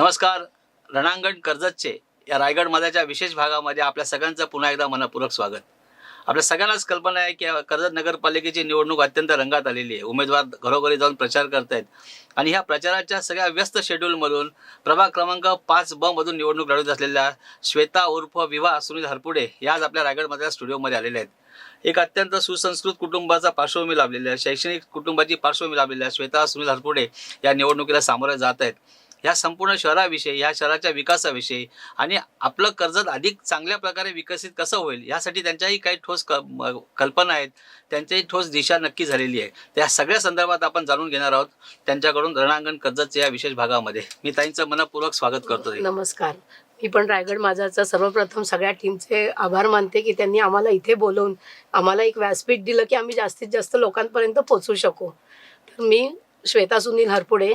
नमस्कार. रणांगण कर्जतचे या रायगड मधाच्या विशेष भागामध्ये आपल्या सगळ्यांचं पुन्हा एकदा मनपूरक स्वागत. आपल्या सगळ्यांनाच कल्पना आहे की कर्जत नगरपालिकेची निवडणूक अत्यंत रंगात आलेली आहे. उमेदवार घरोघरी जाऊन प्रचार करत आहेत आणि ह्या प्रचाराच्या सगळ्या व्यस्त शेड्यूलमधून प्रभाग क्रमांक पाच ब मधून निवडणूक लढवत असलेल्या श्वेता उर्फ विवाह सुनील हरपुडे या आज आपल्या रायगडमधल्या स्टुडिओमध्ये आलेल्या आहेत. एक अत्यंत सुसंस्कृत कुटुंबाचा पार्श्वभूमी लाभलेल्या शैक्षणिक कुटुंबाची पार्श्वभूमी लाभलेल्या श्वेता सुनील हरपुडे या निवडणुकीला सामोरे जात आहेत. ह्या संपूर्ण शहराविषयी या शहराच्या विकासाविषयी आणि आपलं कर्जत अधिक चांगल्या प्रकारे विकसित कसं होईल यासाठी त्यांच्याही काही ठोस क कल्पना आहेत. त्यांच्याही ठोस दिशा नक्की झालेली आहे. त्या सगळ्या संदर्भात आपण जाणून घेणार आहोत त्यांच्याकडून रणांगण कर्जतच्या या विशेष भागामध्ये. मी ताईंचं मनपूर्वक स्वागत करतो नमस्कार. मी पण रायगड माझाचा सर्वप्रथम सगळ्या टीमचे आभार मानते की त्यांनी आम्हाला इथे बोलवून आम्हाला एक व्यासपीठ दिलं की आम्ही जास्तीत जास्त लोकांपर्यंत पोहोचू शकू. तर मी श्वेता सुनील हरपुडे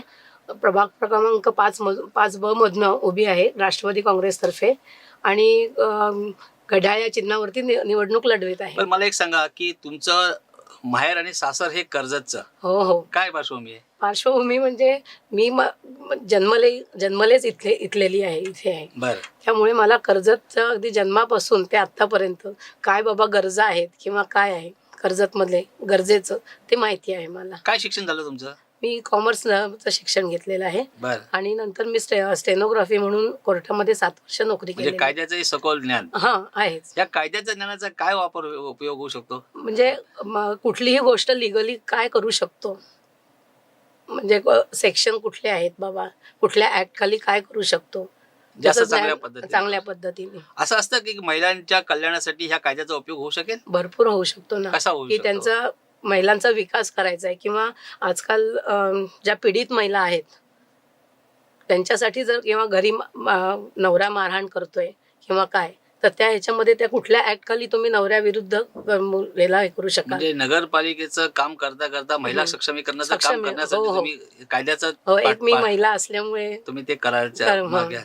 प्रभाग क्रमांक पाच मध पाच ब मधनं उभी आहे राष्ट्रवादी काँग्रेसतर्फे. आणि घड्याळ या चिन्हावरती निवडणूक लढवित आहे. पण मला एक सांगा की तुमचं माहेर आणि सासर हे कर्जतचं. हो हो. काय पार्श्वभूमी आहे? पार्श्वभूमी म्हणजे मी म- म- जन्मले जन्मलेच इथले इथलेली आहे इथे आहे. बरं. त्यामुळे मला कर्जतचं अगदी जन्मापासून ते आत्तापर्यंत काय बाबा गरजा आहेत किंवा काय आहे कर्जतमधले गरजेचं ते माहिती आहे मला. काय शिक्षण झालं तुमचं? मी कॉमर्सचं शिक्षण घेतलेलं आहे. बरं. आणि नंतर मी स्टे स्टेनोग्राफी म्हणून कोर्टामध्ये सात वर्ष नोकरी म्हणजे केली कायद्याचंही सखोल ज्ञान. हा आहेच. या कायद्याच्या ज्ञानाचा काय वापर उपयोग होऊ शकतो? म्हणजे म- कुठलीही गोष्ट लिगली काय करू शकतो? म्हणजे सेक्शन कुठले आहेत बाबा? कुठल्या ऍक्ट खाली काय करू शकतो? जास्त त्याचं चांगल्या ज्ञान- पद्धतीने. चांगल्या पद्धतीने. असं असतं की महिलांच्या कल्याणासाठी ह्या कायद्याचा उपयोग होऊ शकेल? भरपूर होऊ शकतो ना. कसा होऊ की शकतो? त्यांचा महिलांचा विकास करायचा आहे किंवा आजकाल ज्या पीडित महिला आहेत त्यांच्यासाठी जर किंवा घरी नवरा मारहाण करतोय किंवा काय तर त्या ह्याच्यामध्ये त्या कुठल्या ऍक्ट खाली तुम्ही नवऱ्याविरुद्ध मुलीला हे करू शकाल म्हणजे नगरपालिकेचं काम करता करता महिला हम्म. सक्षमीकरणाचं काम सक्षमी- करण्यासाठी हो, हो. तुम्ही कायद्याचं हो एक मी महिला असल्यामुळे तुम्ही ते करायच्या कर- मागे हा.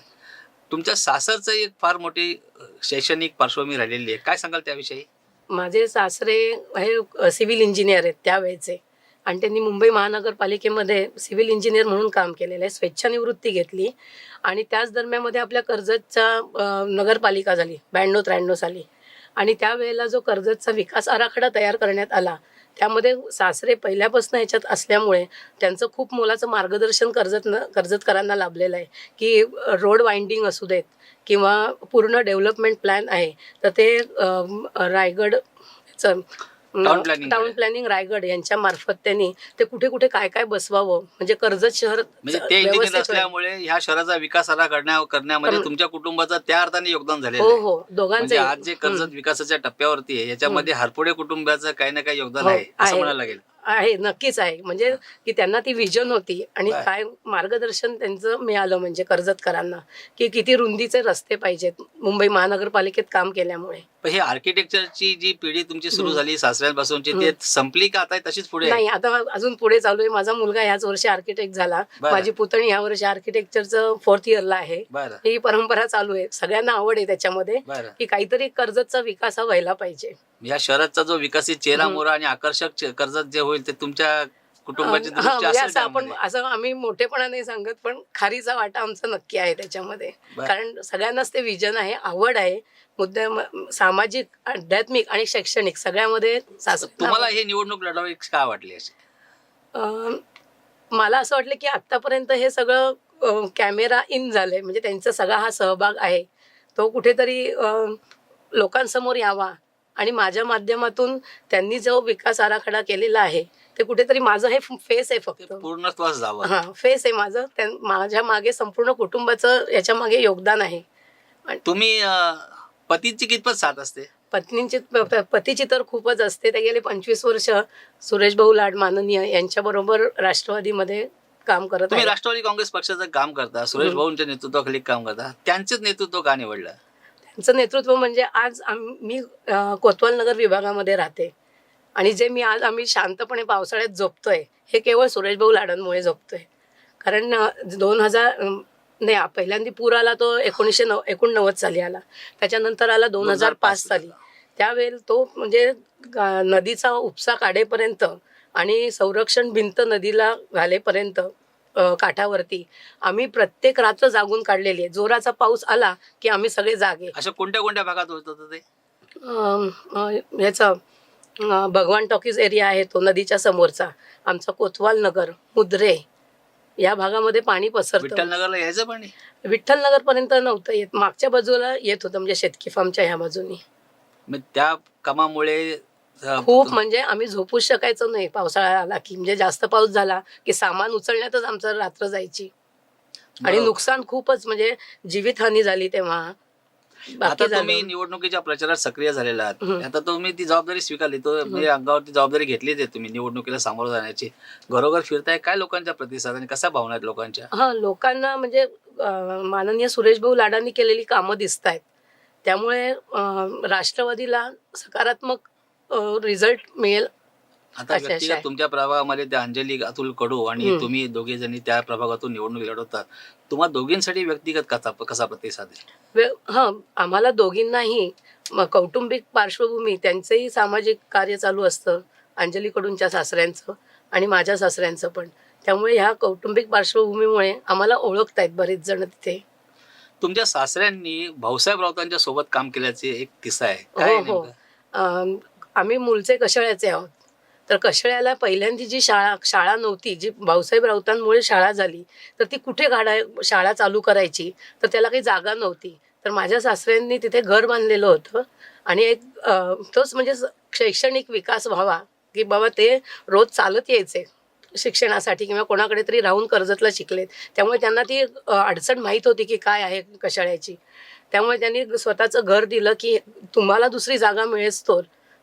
तुमच्या सासरचं एक फार मोठी शैक्षणिक पार्श्वभूमी राहिलेली आहे काय सांगाल त्याविषयी माझे सासरे हे सिव्हिल इंजिनियर आहेत त्यावेळेचे आणि त्यांनी मुंबई महानगरपालिकेमध्ये सिव्हिल इंजिनियर म्हणून काम केलेलं आहे. स्वेच्छानिवृत्ती घेतली. आणि त्याच दरम्यानमध्ये आपल्या कर्जतचा नगरपालिका झाली. ब्याण्णव त्र्याण्णव साली. आणि त्यावेळेला जो कर्जतचा विकास आराखडा तयार करण्यात आला त्यामध्ये सासरे पहिल्यापासून ह्याच्यात असल्यामुळे त्यांचं खूप मोलाचं मार्गदर्शन कर्जत कर्जतकरांना लाभलेलं आहे. की रोड वाइंडिंग असू देत किंवा पूर्ण डेव्हलपमेंट प्लॅन आहे तर ते रायगड टाउन. प्लॅनिंग रायगड यांच्या मार्फत त्यांनी ते कुठे कुठे काय काय बसवावं म्हणजे कर्जत शहर म्हणजे ते इंजिनियर व्यवस्थित होईल. असल्यामुळे ह्या शहराचा विकास आला करण्या करण्यामध्ये तुमच्या कुटुंबाचं त्या अर्थाने योगदान झालेलं हो आहे हो दोघांचे म्हणजे आज जे कर्जत विकासाच्या टप्प्यावरती आहे याच्यामध्ये हरपुडे कुटुंबाचं काही ना काही योगदान हो, आहे असं आहे. म्हणायला लागेल आहे नक्कीच आहे. म्हणजे की त्यांना ती विजन होती आणि बर. काय मार्गदर्शन त्यांचं मिळालं म्हणजे कर्जतकरांना की किती रुंदीचे रस्ते पाहिजेत मुंबई महानगरपालिकेत काम केल्यामुळे. पण हे आर्किटेक्चरची जी पिढी तुमची सुरू हम्म. झाली सासऱ्यांपासूनची ते संपली का आता? तशीच पुढे आहे? नाही आता अजून पुढे चालू आहे. माझा मुलगा ह्याच वर्षी आर्किटेक्ट झाला. बरं. माझी पुतणी ह्या वर्षी आर्किटेक्चरचं फोर्थ इयरला आहे. बरं. ही परंपरा चालू आहे. सगळ्यांना आवड आहे त्याच्यामध्ये बरं. की काहीतरी कर्जतचा विकास हा व्हायला पाहिजे. या शहराचा जो विकसित चेहरा मोरा आणि आकर्षक चे- कर्जत जे होईल ते तुमच्या कुटुंबाची हा, दृष्टी म्हणजे असेल असं आपण त्यामध्ये. असं आम्ही मोठेपणा नाही सांगत पण खारीचा वाटा आमचा नक्की आहे त्याच्यामध्ये. बरं. कारण सगळ्यांनाच ते विजन आहे आवड आहे मुद्दा म- सामाजिक आध्यात्मिक आणि शैक्षणिक सगळ्यामध्ये तुम्हाला हे निवडणूक लढवावी काय वाटली अशी? अं, मला असं वाटलं की आत्तापर्यंत हे सगळं अं, कॅमेरा इन झालंय. म्हणजे त्यांचा सगळा हा सहभाग आहे. तो कुठेतरी अं, लोकांसमोर यावा. आणि माझ्या माध्यमातून त्यांनी जो विकास आराखडा केलेला आहे ते कुठेतरी माझं हे फेस आहे फक्त. पूर्णत्वास जावं. हा फेस आहे माझं. त्यां- माझ्या मागे संपूर्ण कुटुंबाचं याच्या मागे योगदान आहे. तुम्ही अं, पतीची कितपत साथ असते? पत्नींची प- प- पतीची तर खूपच असते. ते गेले पंचवीस वर्ष सुरेश भाऊ लाड माननीय यांच्याबरोबर राष्ट्रवादीमध्ये काम करत तुम्ही आहे राष्ट्रवादी काँग्रेस पक्षाचं काम करता सुरेश हम्म. भाऊंच्या नेतृत्वाखाली काम करता त्यांचंच नेतृत्व का निवडलं? त्यांचं नेतृत्व म्हणजे आज आम- मी कोतवाल नगर विभागामध्ये राहते. आणि जे मी आज आम्ही शांतपणे पावसाळ्यात झोपतोय हे केवळ सुरेश भाऊ लाडांमुळे झोपतोय. कारण दोन हजार नाही पहिल्यांदा पूर आला तो एकोणीसशे नव एकोणनव्वद साली आला. त्याच्यानंतर आला दोन हजार पाच साली. त्यावेळेला तो म्हणजे नदीचा उपसा काढेपर्यंत आणि संरक्षण भिंत नदीला घालेपर्यंत काठावरती. आम्ही प्रत्येक रात्र जागून काढलेली आहे. जोराचा पाऊस आला की आम्ही सगळे जागे. अशा कोणत्या कोणत्या भागात होत होतं ते? ह्याचं भगवान टॉकीज एरिया आहे तो नदीच्या समोरचा. आमचा कोतवाल नगर मुद्रे या भागामध्ये पाणी पसरतं. विठ्ठलनगरला यायचं पाणी? विठ्ठल नगर पर्यंत नव्हतं येत. मागच्या बाजूला येत होतं म्हणजे शेतकी फार्मच्या ह्या बाजूनी. मग त्या कामामुळे खूप म्हणजे आम्ही झोपूच शकायचो नाही पावसाळा आला की म्हणजे जास्त पाऊस झाला की सामान उचलण्यातच आमचं रात्र जायची. आणि. नुकसान खूपच म्हणजे जीवितहानी झाली तेव्हा. आता तुम्ही निवडणुकीच्या प्रचारात सक्रिय झालेला आहात. आता तुम्ही ती जबाबदारी स्वीकारली तो म्हणजे अंगावरती जबाबदारी घेतलीच आहे तुम्ही निवडणुकीला सामोरं जाण्याची. घरोघर फिरताय काय लोकांच्या प्रतिसाद आणि कसा भावना आहेत लोकांच्या? हा लोकांना म्हणजे माननीय सुरेश भाऊ लाडांनी केलेली कामं दिसत आहेत त्यामुळे राष्ट्रवादीला सकारात्मक रिझल्ट मिळेल आता व्यक्तिगत. तुमच्या प्रभागामध्ये त्या अंजली अतुल कडू आणि हम्म. तुम्ही दोघे जणी त्या प्रभागातून निवडणूक लढवतात तुम्हा दोघींसाठी व्यक्तिगत कसा कसा प्रतिसाद आहे वे- हा आम्हाला दोघींनाही म- कौटुंबिक पार्श्वभूमी त्यांचंही सामाजिक कार्य चालू असतं अंजलीकडूनच्या सासऱ्यांचं आणि माझ्या सासऱ्यांचं पण त्यामुळे ह्या कौटुंबिक पार्श्वभूमीमुळे आम्हाला ओळखतायत बरेच जण तिथे तुमच्या सासऱ्यांनी भाऊसाहेब राऊतांच्या सोबत काम केल्याचे एक किस्सा आहे काय हो हो नेमकं? अं, आम्ही मूळचे कशाळ्याचे आहोत? तर कशाळ्याला पहिल्यांदी जी शाळा शाळा नव्हती जी भाऊसाहेब राऊतांमुळे शाळा झाली तर ती कुठे काढाय शाळा चालू करायची? तर त्याला काही जागा नव्हती. तर माझ्या सासऱ्यांनी तिथे घर बांधलेलं होतं आणि एक तोच म्हणजे शैक्षणिक विकास व्हावा की बाबा ते रोज चालत यायचे शिक्षणासाठी किंवा कोणाकडे तरी राहून कर्जतला शिकलेत. त्यामुळे त्यांना ती अडचण माहीत होती की काय आहे कशाळ्याची. त्यामुळे त्यांनी स्वतःचं घर दिलं की तुम्हाला दुसरी जागा मिळेच तर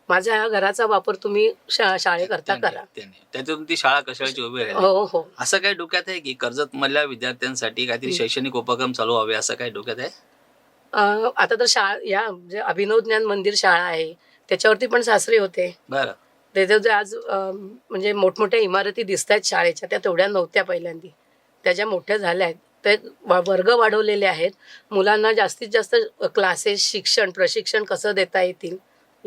माझ्या घराचा वापर तुम्ही शा शाळेकरता त्याने- करा. त्याने. त्यातून ती शाळा कशाची उभी राहिली? हो हो. असं काही डोक्यात आहे की कर्जत मधल्या विद्यार्थ्यांसाठी काहीतरी शैक्षणिक उपक्रम चालू व्हावे असं काही डोक्यात आहे? आता तर शाळा या जे अभिनव ज्ञान मंदिर शाळा आहे त्याच्यावरती पण सासरे होते. बरं. त्याच्या जे आज म्हणजे मोठमोठ्या इमारती दिसत आहेत शाळेच्या त्या तेवढ्या नव्हत्या पहिल्यांदी. त्या ज्या मोठ्या झाल्या आहेत ते वर्ग वाढवलेले आहेत. मुलांना जास्तीत जास्त क्लासेस शिक्षण प्रशिक्षण कसं देता येतील?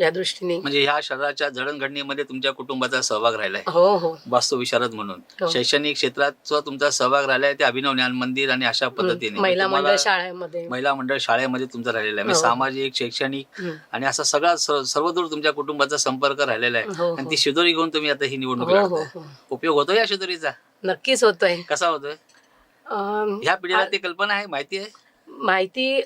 या दृष्टीने. म्हणजे ह्या शहराच्या जडणघडणीमध्ये तुमच्या कुटुंबाचा सहभाग राहिलाय. हो हो. वास्तू विशारद म्हणून. हो. शैक्षणिक क्षेत्रात तुमचा सहभाग राहिलाय ते अभिनव ज्ञान मंदिर आणि अशा पद्धतीने. महिला तुम्हाला मंडळ शाळेमध्ये. महिला मंडळ शाळेमध्ये तुमचा राहिलेला आहे. म्हणजे हो. सामाजिक शैक्षणिक हम्म. आणि असा सगळा स- सर्वदूर तुमच्या कुटुंबाचा संपर्क राहिलेला आहे. हो, आणि. ती शिदोरी घेऊन तुम्ही आता ही निवडणूक हो हो लढताय हो. उपयोग होतो या शिदोरीचा? नक्कीच होतोय. कसा होतोय? अं, ह्या पिढीला ती कल्पना आहे? माहिती आहे? माहिती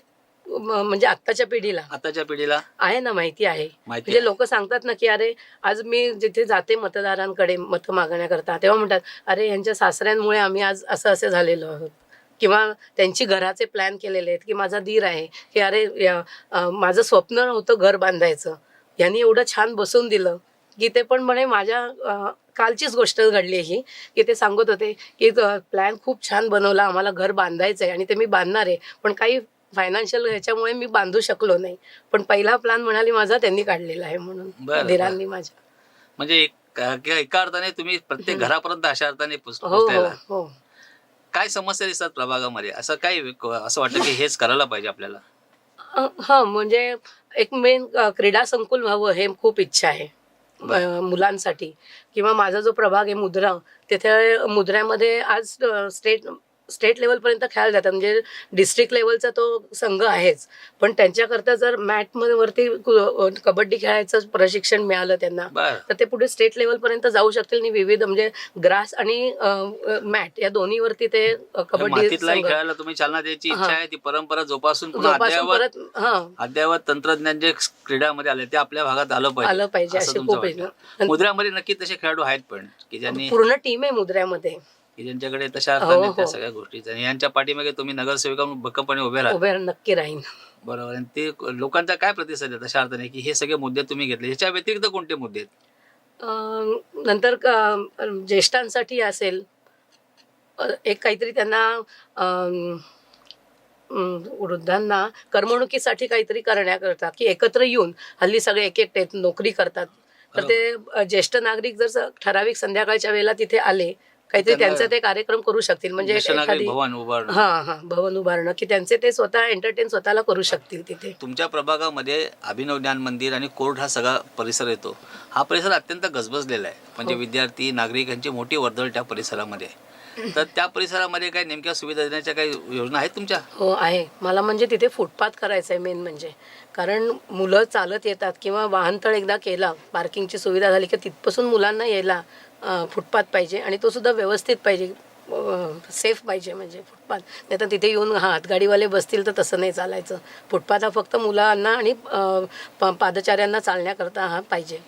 म- म्हणजे आत्ताच्या पिढीला. आताच्या पिढीला? आहे ना माहिती आहे. माहिती म्हणजे आहे. लोक सांगतात ना की अरे आज मी जिथे जाते मतदारांकडे मत मागण्याकरता तेव्हा म्हणतात अरे यांच्या सासऱ्यांमुळे आम्ही आज असं असं झालेलो आहोत. किंवा त्यांची घराचे प्लॅन केलेले आहेत की माझा दीर आहे की अरे या- अं, माझं स्वप्न होतं घर बांधायचं. यांनी एवढं छान बसून दिलं. की ते पण म्हणे माझ्या अं, कालचीच गोष्ट घडली ही. की ते सांगत होते की प्लॅन खूप छान बनवला आम्हाला घर बांधायचं आहे आणि ते मी बांधणार आहे. पण काही फायनान्शियल ह्याच्यामुळे मी बांधू शकलो नाही. पण पहिला प्लॅन म्हणाली माझा त्यांनी काढलेला आहे म्हणून. धीरांनी माझ्या. म्हणजे एक- अर्थाने तुम्ही प्रत्येक. घरापर्यंत अशा अर्थाने हो हो. हो. काय समस्या दिसतात प्रभागामध्ये? असं काय असं वाटतं की हेच करायला पाहिजे आपल्याला? हा म्हणजे एक मेन क्रीडा संकुल व्हावं हे खूप इच्छा आहे. मुलांसाठी. किंवा माझा जो प्रभाग आहे मुद्रा तिथे मुद्र्यामध्ये आज स्टेट स्टेट लेवलपर्यंत खेळायला जातात. म्हणजे डिस्ट्रिक्ट लेवलचा तो संघ आहेच. पण त्यांच्याकरता जर मॅटमध्ये वरती कबड्डी खेळायचं प्रशिक्षण मिळालं त्यांना तर ते पुढे स्टेट लेवलपर्यंत जाऊ शकतील. आणि विविध म्हणजे ग्रास आणि मॅट या दोन्हीवरती ते अ, कबड्डी खेळायला तुम्ही चालना द्यायची इच्छा. आहे ती परंपरा जोपासून परत अद्ययावत तंत्रज्ञान जे क्रीडामध्ये आले ते आपल्या भागात आलं पाहिजे. आलं पाहिजे असं खूप. मुद्रामध्ये नक्की तसे खेळाडू आहेत पण की ज्यांनी पूर्ण टीम आहे मुद्र्यामध्ये की ज्यांच्याकडे तशा हो, अर्थाने त्या हो. सगळ्या गोष्टीच. आणि यांच्या पाठीमागे तुम्ही नगरसेविका म्हणून भक्कमपणे उभे राहा. उभे नक्की राहीन. बरोबर. आणि ते लोकांचा काय प्रतिसाद आहे तशा अर्थाने की हे सगळे मुद्दे तुम्ही घेतले? ह्याच्या व्यतिरिक्त कोणते मुद्दे आहेत? अं, नंतर क- ज्येष्ठांसाठी असेल अ, एक काहीतरी त्यांना अं, अं, वृद्धांना करमणुकीसाठी काहीतरी करण्याकरता की एकत्र येऊन हल्ली सगळे एक एक नोकरी करतात. तर ते अ, ज्येष्ठ नागरिक जर स- ठराविक संध्याकाळच्या वेळेला तिथे आले काहीतरी त्यांचे ते कार्यक्रम करू शकतील. म्हणजे एखादी भवन उभारणं. हा हा भवन उभारणं. की त्यांचे ते स्वतः एंटरटेन स्वतःला करू शकतील तिथे. तुमच्या प्रभागामध्ये अभिनव ज्ञान मंदिर आणि कोर्ट हा सगळा परिसर येतो. हा परिसर अत्यंत गजबजलेला आहे. म्हणजे हो. विद्यार्थी नागरिक यांची मोठी वर्दळ त्या परिसरामध्ये आहे. तर त्या परिसरामध्ये काही नेमक्या सुविधा देण्याच्या काही योजना आहेत तुमच्या? हो आहे. मला म्हणजे तिथे फुटपाथ करायचं आहे मेन म्हणजे. कारण मुलं चालत येतात किंवा वाहनतळ एकदा केला पार्किंगची सुविधा झाली की तिथपासून मुलांना यायला फुटपाथ पाहिजे आणि तो सुद्धा व्यवस्थित पाहिजे. सेफ पाहिजे म्हणजे फुटपाथ. नाही तर तिथे येऊन हातगाडीवाले बसतील तर तसं नाही चालायचं. फुटपाथ हा फक्त मुलांना आणि पादचाऱ्यांना चालण्याकरता हा पाहिजे.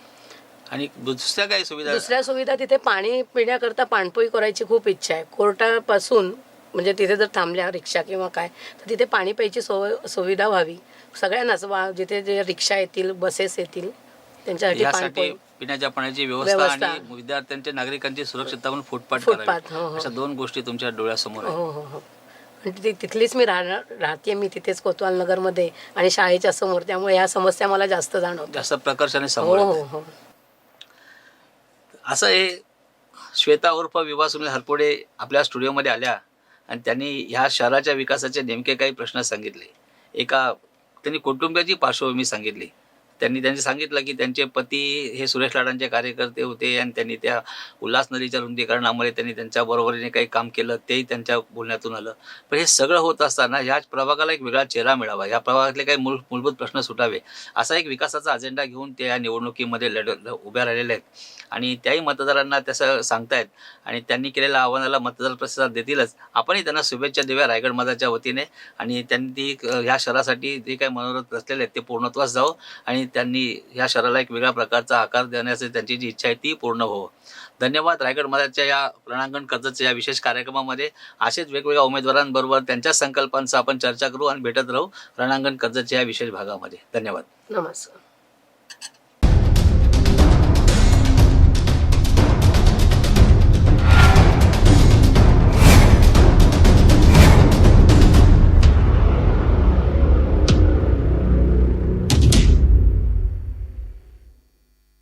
आणि दुसऱ्या काही सुविधा? दुसऱ्या सुविधा तिथे पाणी पिण्याकरता पाणपोई करायची खूप इच्छा आहे. कोर्टापासून म्हणजे तिथे जर थांबल्या रिक्षा किंवा काय तर तिथे पाणी प्यायची सो सुविधा व्हावी. सगळ्यांनाच वा जिथे जे रिक्षा येतील बसेस येतील त्यांच्यासाठी पिण्याच्या पाण्याची व्यवस्था व्यवस्था. आणि विद्यार्थ्यांच्या नागरिकांची सुरक्षितता म्हणून फुटपाथ फुटपाथ, करावी. हो, हो. अशा दोन गोष्टी तुमच्या डोळ्यासमोर आहेत हो हो हो आणि ति- तिथलीच मी राहणार राहते मी तिथेच कोतवाल नगरमध्ये आणि शाळेच्या समोर त्यामुळे ह्या समस्या मला जास्त जाणवतात जास्त प्रकर्षाने समोर हो येतात. हो असं हे श्वेता उर्फ विभा सुनील हरपोडे आपल्या स्टुडिओमध्ये आल्या आणि त्यांनी ह्या शहराच्या विकासाचे नेमके काही प्रश्न सांगितले एका त्यांनी कुटुंबाची पार्श्वभूमी सांगितली त्यांनी त्यांनी सांगितलं की त्यांचे पती हे सुरेश लाडांचे कार्यकर्ते होते आणि त्यांनी त्या उल्हास नदीच्या रुंदीकरणामुळे त्यांनी त्यांच्या बरोबरीने काही काम केलं तेही त्यांच्या बोलण्यातून आलं. पण हे सगळं होत असताना ह्या प्रभागाला एक वेगळा चेहरा मिळावा या प्रभागातले काही मूल मूलभूत प्रश्न सुटावे असा एक विकासाचा अजेंडा घेऊन ते या निवडणुकीमध्ये लढ उभ्या राहिलेल्या आहेत. आणि त्याही मतदारांना तसं सांगतायत आणि त्यांनी केलेल्या आव्हानाला मतदार प्रतिसाद देतीलच. आपणही त्यांना शुभेच्छा देऊया रायगड मताच्या वतीने आणि त्यांनी ती ह्या शहरासाठी जे काही मनोरथ रचलेले आहेत ते पूर्णत्वास जावं आणि त्यांनी ह्या शहराला एक वेगळ्या प्रकारचा आकार देण्याची त्यांची जी इच्छा आहे ती पूर्ण हो धन्यवाद रायगड मधाच्या या रणांगण कर्जच्या या विशेष कार्यक्रमामध्ये. असेच वेगवेगळ्या उमेदवारांबरोबर त्यांच्या संकल्पांचा आपण चर्चा करू आणि भेटत राहू रणांगण कर्जच्या या विशेष भागामध्ये. धन्यवाद. नमस्कार.